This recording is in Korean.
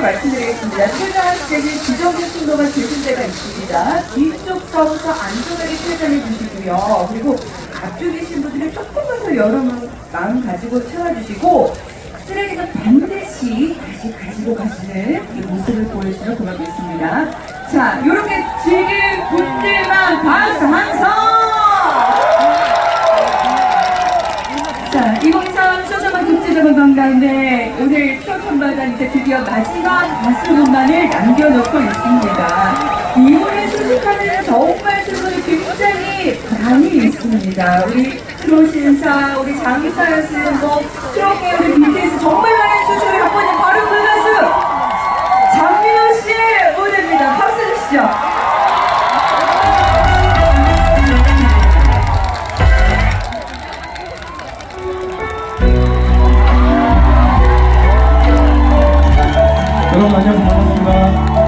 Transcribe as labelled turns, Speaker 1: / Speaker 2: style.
Speaker 1: 말씀드리겠습니다. 퇴장할 때는 지정된 신호가 들릴 때가 있습니다. 뒤쪽 서부터 안전하게 퇴장해 주시고요. 그리고 앞쪽에 계신 분들은 조금만 더 여러 마음 가지고 채워주시고 쓰레기는 반드시 다시 가지고 가시는 이 모습을 보여주시면 고맙겠습니다. 자, 이렇게 즐길 분들만 박수 항상! 국제적인 건강인데 오늘 추억 한바단 이제 드디어 마지막 가수분만을 남겨놓고 있습니다. 이번에 소식하는 정말 수분이 굉장히 많이 있습니다. 우리 트로신사, 우리 장사연스, 뭐
Speaker 2: 여러분 안녕 반갑습니다.